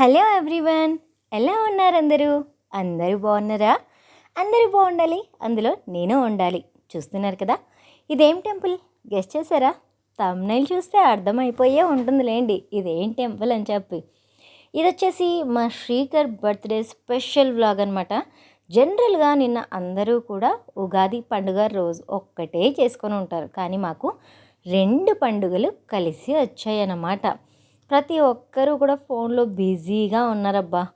Hello everyone. ఎలా ఉన్నారు అందరూ? అందరూ బాగున్నారా? అందరూ బాగుండాలి. అందులో నేను ఉండాలి. చూస్తున్నారు కదా? ఇదేం టెంపుల్? గెస్ట్ చేశారా? తమ్నైల్ చూస్తే అర్థమైపోయే ఉంటుందిలేండి. ఇదేం టెంపుల్ అని చెప్పి. ఇది వచ్చేసి మా శ్రీకర్ బర్త్డే స్పెషల్ వ్లాగ్ అనమాట జనరల్గా నిన్న అందరూ కూడా ఉగాది పండుగ రోజు ఒక్కటే చేసుకొని ఉంటారు. కానీ మాకు రెండు పండుగలు కలిసి వచ్చాయన్నమాట. ప్రతి ఒక్కరూ కూడా ఫోన్లో బిజీగా ఉన్నారబ్బా.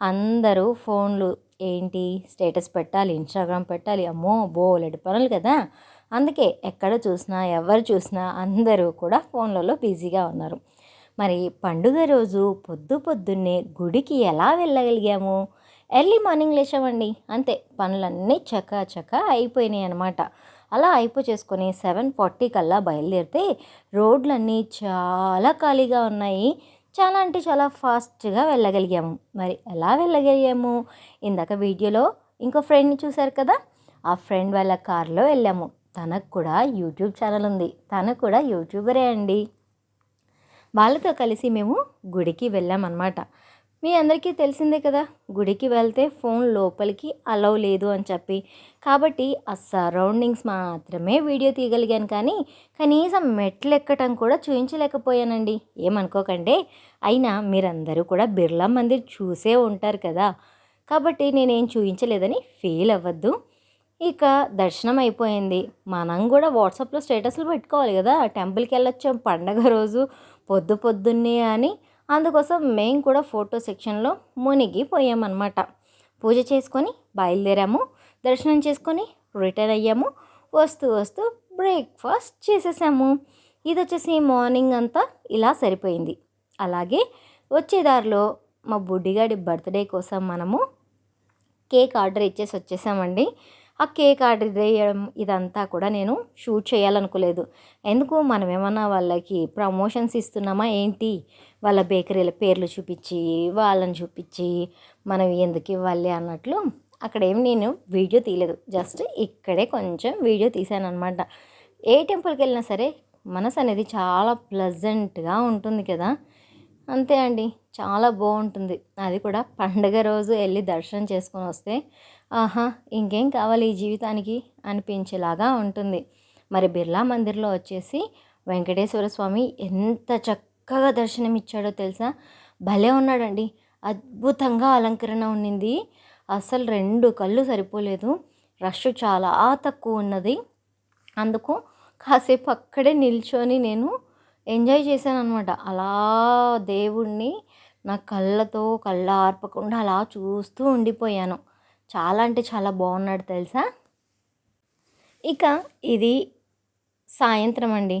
అందరూ ఫోన్లు ఏంటి? స్టేటస్ పెట్టాలి ఇన్స్టాగ్రామ్ పెట్టాలి. అమ్మో బోలెడు పనులు కదా. అందుకే ఎక్కడ చూసినా ఎవరు చూసినా అందరూ కూడా ఫోన్లలో బిజీగా ఉన్నారు. మరి పండుగ రోజు పొద్దు పొద్దున్నే గుడికి ఎలా వెళ్ళగలిగాము? Early morning లేచామండి. అంతే పనులన్నీ చకా చకా అయిపోయినాయి అనమాట అలా అయిపో చేసుకొని సెవెన్ ఫార్టీ కల్లా బయలుదేరితే రోడ్లన్నీ చాలా ఖాళీగా ఉన్నాయి. చాలా అంటే చాలా ఫాస్ట్గా వెళ్ళగలిగాము. మరి ఎలా వెళ్ళగలిగాము? ఇందాక వీడియోలో ఇంకో ఫ్రెండ్ని చూశారు కదా? ఆ ఫ్రెండ్ వాళ్ళ కార్లో వెళ్ళాము. తనకు కూడా యూట్యూబ్ ఛానల్ ఉంది. తను కూడా యూట్యూబరే అండి. వాళ్ళతో కలిసి మేము గుడికి వెళ్ళామన్నమాట. మీ అందరికీ తెలిసిందే కదా గుడికి వెళ్తే ఫోన్ లోపలికి అలౌ లేదు అని చెప్పి. కాబట్టి ఆ సరౌండింగ్స్ మాత్రమే వీడియో తీయగలిగాను కానీ కనీసం మెట్లు ఎక్కటం కూడా చూయించలేకపోయానండి. ఏమనుకోకండి అయినా మీరందరూ కూడా బిర్లా మందిర్ చూసే ఉంటారు కదా. కాబట్టి నేనేం చూపించలేదని ఫీల్ అవ్వద్దు. ఇక దర్శనం అయిపోయింది. మనం కూడా వాట్సాప్లో స్టేటస్లు పెట్టుకోవాలి కదా టెంపుల్కి వెళ్ళొచ్చాం పండగ రోజు పొద్దు పొద్దున్నే అని. అందుకోసం మేము కూడా ఫోటో సెక్షన్లో మునిగిపోయామన్నమాట. పూజ చేసుకొని బయలుదేరాము. దర్శనం చేసుకొని రిటర్న్ అయ్యాము. వస్తూ వస్తూ బ్రేక్ఫాస్ట్ చేసేసాము. ఇది వచ్చేసి మార్నింగ్ అంతా ఇలా సరిపోయింది. అలాగే వచ్చే దారిలో మా బుడ్డిగాడి బర్త్డే కోసం మనము కేక్ ఆర్డర్ ఇచ్చేసి వచ్చేసామండి. ఆ కేక్ ఆర్డర్ చేయడం ఇదంతా కూడా నేను షూట్ చేయాలనుకోలేదు. ఎందుకు? మనం ఏమన్నా వాళ్ళకి ప్రమోషన్స్ ఇస్తున్నామా ఏంటి? వాళ్ళ బేకరీల పేర్లు చూపించి వాళ్ళని చూపించి మనం ఎందుకు ఇవ్వాలి అన్నట్లు అక్కడ ఏం నేను వీడియో తీయలేదు. జస్ట్ ఇక్కడే కొంచెం వీడియో తీశాను అనమాట ఏ టెంపుల్కి వెళ్ళినా సరే మనసు అనేది చాలా ప్లజెంట్గా ఉంటుంది కదా. అంతే అండి. చాలా బాగుంటుంది. అది కూడా పండగ రోజు వెళ్ళి దర్శనం చేసుకొని వస్తే ఆహా ఇంకేం కావాలి ఈ జీవితానికి? అనిపించేలాగా ఉంటుంది. మరి బిర్లా మందిర్లో వచ్చేసి వెంకటేశ్వర స్వామి ఎంత చక్కగా దర్శనం ఇచ్చాడో తెలుసా? భలే ఉన్నాడండి. అద్భుతంగా అలంకరణ ఉండింది అసలు రెండు కళ్ళు సరిపోలేదు. రష్ చాలా తక్కువ ఉన్నది. అందుకు కాసేపు అక్కడే నిల్చొని నేను ఎంజాయ్ చేశాను అనమాట అలా దేవుణ్ణి నా కళ్ళతో కళ్ళ ఆర్పకుండా అలా చూస్తూ ఉండిపోయాను. చాలా అంటే చాలా బాగున్నాడు తెలుసా? ఇక ఇది సాయంత్రం అండి.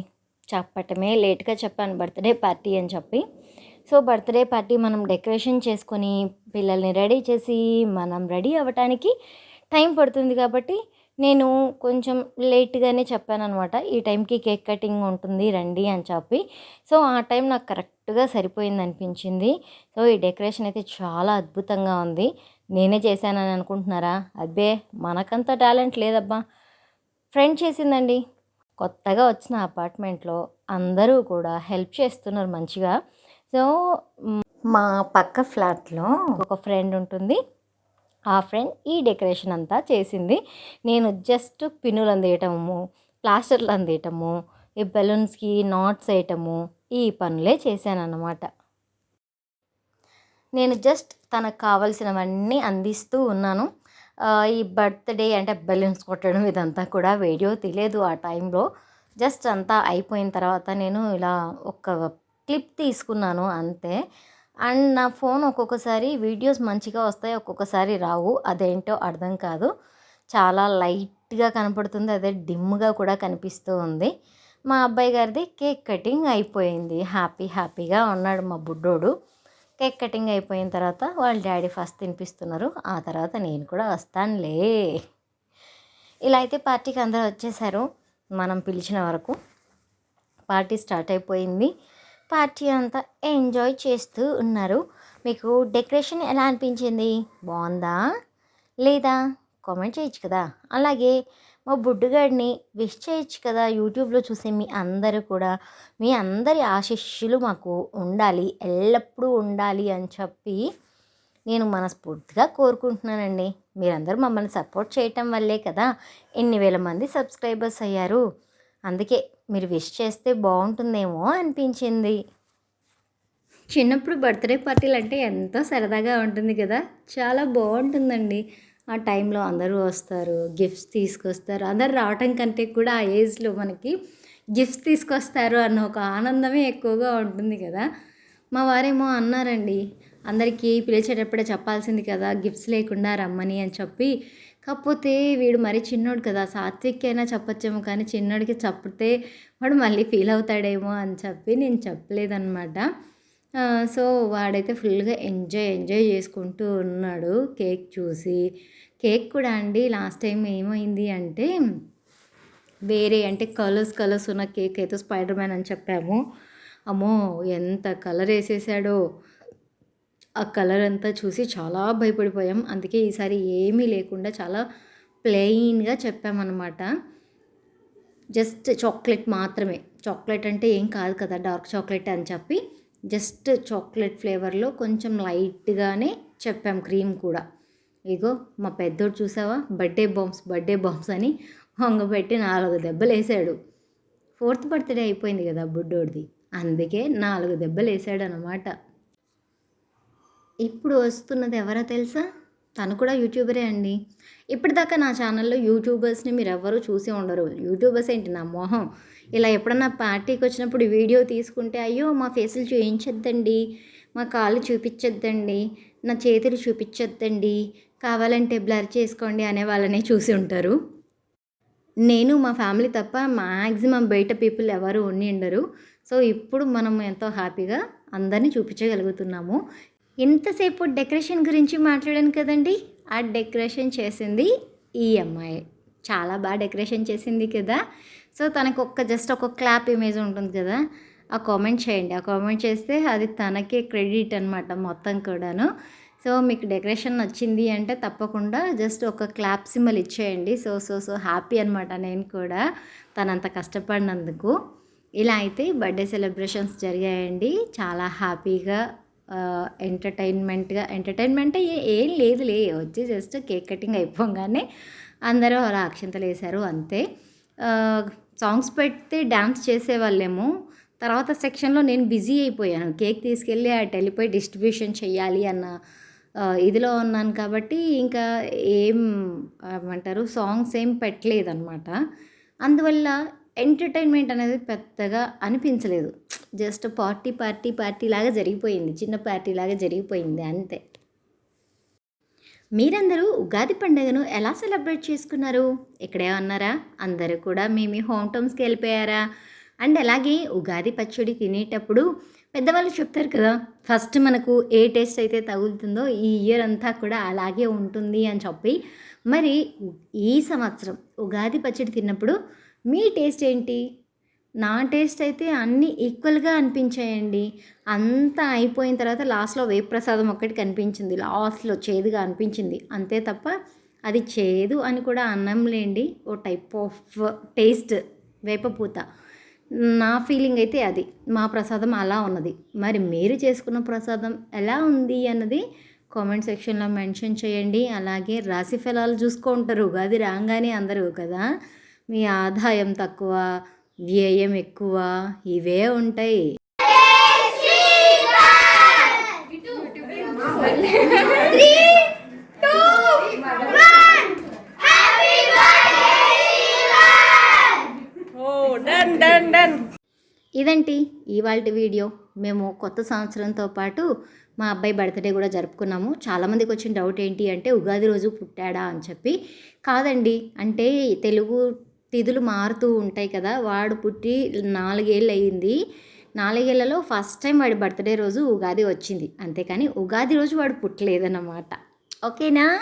చెప్పటమే లేట్గా చెప్పాను బర్త్డే పార్టీ అని చెప్పి. సో బర్త్డే పార్టీ మనం డెకరేషన్ చేసుకొని పిల్లల్ని రెడీ చేసి మనం రెడీ అవ్వటానికి టైం పడుతుంది కాబట్టి నేను కొంచెం లేట్గానే చెప్పాను అనమాట ఈ టైంకి కేక్ కటింగ్ ఉంటుంది రండి అని చెప్పి. సో ఆ టైం నాకు కరెక్ట్గా సరిపోయింది అనిపించింది. సో ఈ డెకరేషన్ అయితే చాలా అద్భుతంగా ఉంది. నేనే చేశానని అనుకుంటున్నారా? అబ్బే మనకంత టాలెంట్ లేదబ్బా. ఫ్రెండ్ చేసిందండి. కొత్తగా వచ్చిన అపార్ట్మెంట్లో అందరూ కూడా హెల్ప్ చేస్తున్నారు మంచిగా. సో మా పక్క ఫ్లాట్లో ఒక ఫ్రెండ్ ఉంటుంది. ఆ ఫ్రెండ్ ఈ డెకరేషన్ అంతా చేసింది. నేను జస్ట్ పిన్నులు అందేయటము ప్లాస్టర్లు అందేయటము ఈ బెలూన్స్కి నాట్స్ వేయటము ఈ పనులే చేశాను అన్నమాట నేను జస్ట్ తనకు కావలసినవన్నీ అందిస్తూ ఉన్నాను. ఈ బర్త్డే అంటే బెలూన్స్ కొట్టడం ఇదంతా కూడా వీడియో తెలియదు ఆ టైంలో. జస్ట్ అంతా అయిపోయిన తర్వాత నేను ఇలా ఒక క్లిప్ తీసుకున్నాను అంతే. అండ్ నా ఫోన్ ఒక్కొక్కసారి వీడియోస్ మంచిగా వస్తాయి ఒక్కొక్కసారి రావు. అదేంటో అర్థం కాదు. చాలా లైట్గా కనపడుతుంది అదే డిమ్గా కూడా కనిపిస్తూ ఉంది. మా అబ్బాయి గారిది కేక్ కటింగ్ అయిపోయింది. హ్యాపీ హ్యాపీగా ఉన్నాడు మా బుడ్డోడు. కేక్ కటింగ్ అయిపోయిన తర్వాత వాళ్ళ డాడీ ఫస్ట్ తినిపిస్తున్నారు. ఆ తర్వాత నేను కూడా వస్తానులే. ఇలా అయితే పార్టీకి అందరూ వచ్చేసారు. మనం పిలిచిన వరకు పార్టీ స్టార్ట్ అయిపోయింది. పార్టీ అంతా ఎంజాయ్ చేస్తూ ఉన్నారు. మీకు డెకరేషన్ ఎలా అనిపించింది? బాగుందా? లేదా కామెంట్ చేయొచ్చు కదా. అలాగే మా బుడ్డుగాడిని విష్ చేయొచ్చు కదా యూట్యూబ్లో చూసే మీ అందరూ కూడా. మీ అందరి ఆశిష్యులు మాకు ఉండాలి ఎల్లప్పుడూ ఉండాలి అని చెప్పి నేను మనస్ఫూర్తిగా కోరుకుంటున్నానండి. మీరందరూ మమ్మల్ని సపోర్ట్ చేయటం వల్లే కదా ఎన్ని వేల మంది సబ్స్క్రైబర్స్ అయ్యారు. అందుకే మీరు విష్ చేస్తే బాగుంటుందేమో అనిపించింది. చిన్నప్పుడు బర్త్డే పార్టీలు అంటే ఎంతో సరదాగా ఉంటుంది కదా చాలా బాగుంటుందండి. ఆ టైంలో అందరూ వస్తారు గిఫ్ట్స్ తీసుకొస్తారు. అందరు రావటం కంటే కూడా ఆ ఏజ్లో మనకి గిఫ్ట్స్ తీసుకొస్తారు అన్న ఒక ఆనందమే ఎక్కువగా ఉంటుంది కదా. మా వారేమో అన్నారండి అందరికీ పిలిచేటప్పుడే చెప్పాల్సింది కదా గిఫ్ట్స్ లేకుండా రమ్మని అని చెప్పి. కాకపోతే వీడు మరీ చిన్నోడు కదా సాత్విక్ అయినా చెప్పొచ్చేమో కానీ చిన్నోడికి చెప్పితే వాడు మళ్ళీ ఫీల్ అవుతాడేమో అని చెప్పి నేను చెప్పలేదన్నమాట. సో వాడైతే ఫుల్గా ఎంజాయ్ ఎంజాయ్ చేసుకుంటూ ఉన్నాడు కేక్ చూసి. కేక్ కూడా అండి లాస్ట్ టైం ఏమైంది అంటే వేరే అంటే కలర్స్ కలర్స్ ఉన్న కేక్ అయితే స్పైడర్ మ్యాన్ అని చెప్పాము. అమ్మో ఎంత కలర్ వేసేసాడో. ఆ కలర్ అంతా చూసి చాలా భయపడిపోయాం. అందుకే ఈసారి ఏమీ లేకుండా చాలా ప్లెయిన్గా చెప్పామన్నమాట. జస్ట్ చాక్లెట్ మాత్రమే. చాక్లెట్ అంటే ఏం కాదు కదా డార్క్ చాక్లెట్ అని చెప్పి. జస్ట్ చాక్లెట్ ఫ్లేవర్లో కొంచెం లైట్గానే చెప్పాం క్రీమ్ కూడా. ఇగో మా పెద్దోడు చూసావా? బర్త్డే బాంబ్స్ బర్త్డే బాంబ్స్ అని వంగబెట్టి నాలుగు దెబ్బలు వేసాడు ఫోర్త్ బర్త్డే అయిపోయింది కదా బుడ్డోడిది. అందుకే నాలుగు దెబ్బలు వేసాడు అనమాట ఇప్పుడు వస్తున్నది ఎవరో తెలుసా? తను కూడా యూట్యూబరే అండి. ఇప్పటిదాకా నా ఛానల్లో యూట్యూబర్స్ని మీరు ఎవ్వరూ చూసి ఉండరు. యూట్యూబర్స్ ఏంటి నా మొహం? ఇలా ఎప్పుడన్నా పార్టీకి వచ్చినప్పుడు వీడియో తీసుకుంటే అయ్యో మా ఫేసులు చూపించొద్దండి మా కాళ్ళు చూపించొద్దండి నా చేతులు చూపించొద్దండి కావాలంటే బ్లర్ చేసుకోండి అనే వాళ్ళనే చూసి ఉంటారు. నేను మా ఫ్యామిలీ తప్ప మ్యాక్సిమం బయట పీపుల్ ఎవరు ఉండి ఉండరు. సో ఇప్పుడు మనం ఎంతో హ్యాపీగా అందరినీ చూపించగలుగుతున్నాము. ఎంతసేపు డెకరేషన్ గురించి మాట్లాడాను కదండి? ఆ డెకరేషన్ చేసింది ఈ అమ్మాయి. చాలా బాగా డెకరేషన్ చేసింది కదా. సో తనకు ఒక్క జస్ట్ ఒక క్లాప్ ఇమేజ్ ఉంటుంది కదా. ఆ కామెంట్ చేయండి. ఆ కామెంట్ చేస్తే అది తనకే క్రెడిట్ అనమాట మొత్తం కూడాను. సో మీకు డెకరేషన్ నచ్చింది అంటే తప్పకుండా జస్ట్ ఒక క్లాప్ సింబల్ ఇచ్చేయండి. సో సో సో హ్యాపీ అనమాట నేను కూడా తనంత కష్టపడినందుకు. ఇలా అయితే బర్త్డే సెలబ్రేషన్స్ జరిగాయండి. చాలా హ్యాపీగా ఎంటర్టైన్మెంట్గా ఎంటర్టైన్మెంట్ ఏం లేదులే వచ్చి జస్ట్ కేక్ కటింగ్ అయిపోగానే అందరూ అలా అక్షంతలు వేశారు అంతే. సాంగ్స్ పెడితే డ్యాన్స్ చేసేవాళ్ళేమో తర్వాత సెక్షన్లో నేను బిజీ అయిపోయాను. కేక్ తీసుకెళ్ళి అటు వెళ్ళిపోయి డిస్ట్రిబ్యూషన్ చేయాలి అన్న ఇదిలో ఉన్నాను కాబట్టి ఇంకా ఏం ఏమంటారు సాంగ్స్ ఏం పెట్టలేదన్నమాట. అందువల్ల ఎంటర్టైన్మెంట్ అనేది పెద్దగా అనిపించలేదు. జస్ట్ పార్టీ పార్టీ పార్టీ లాగా జరిగిపోయింది. చిన్న పార్టీ లాగా జరిగిపోయింది. అంతే. మీరందరూ ఉగాది పండుగను ఎలా సెలబ్రేట్ చేసుకున్నారు? ఇక్కడే ఉన్నారా? అందరూ కూడా మీ మీ హోమ్ టౌన్స్కి వెళ్ళిపోయారా? అండ్ అలాగే ఉగాది పచ్చడి తినేటప్పుడు పెద్దవాళ్ళు చెప్తారు కదా ఫస్ట్ మనకు ఏ టేస్ట్ అయితే తగులుతుందో ఈ ఇయర్ అంతా కూడా అలాగే ఉంటుంది అని చెప్పి మరి ఈ సంవత్సరం ఉగాది పచ్చడి తిన్నప్పుడు మీ టేస్ట్ ఏంటి? నా టేస్ట్ అయితే అన్నీ ఈక్వల్గా అనిపించాయండి. అంతా అయిపోయిన తర్వాత లాస్ట్లో వేప్రసాదం ఒక్కటి కనిపించింది. లాస్ట్లో చేదుగా అనిపించింది. అంతే తప్ప అది చేదు అని కూడా అన్నంలేండి. ఓ టైప్ ఆఫ్ టేస్ట్ వేపపూత. నా ఫీలింగ్ అయితే అది. మా ప్రసాదం అలా ఉన్నది. మరి మీరు చేసుకున్న ప్రసాదం ఎలా ఉంది అన్నది కామెంట్ సెక్షన్లో మెన్షన్ చేయండి. అలాగే రాశి ఫలాలు చూసుకుంటారు ఉగాది రాగానే అందరూ కదా? మీ ఆదాయం తక్కువ వ్యయం ఎక్కువ ఇవే ఉంటాయి. ఇదండి ఇవాళ వీడియో. మేము కొత్త సంవత్సరంతో పాటు మా అబ్బాయి బర్త్డే కూడా జరుపుకున్నాము. చాలామందికి వచ్చిన డౌట్ ఏంటి అంటే ఉగాది రోజు పుట్టాడా? అని చెప్పి. కాదండి. అంటే తెలుగు తిథులు మారుతూ ఉంటాయి కదా. వాడు పుట్టి నాలుగేళ్ళు అయ్యింది నాలుగేళ్ళలో ఫస్ట్ టైం వాడి బర్త్డే రోజు ఉగాది వచ్చింది. అంతేకాని ఉగాది రోజు వాడు పుట్టలేదన్నమాట. ఓకేనా?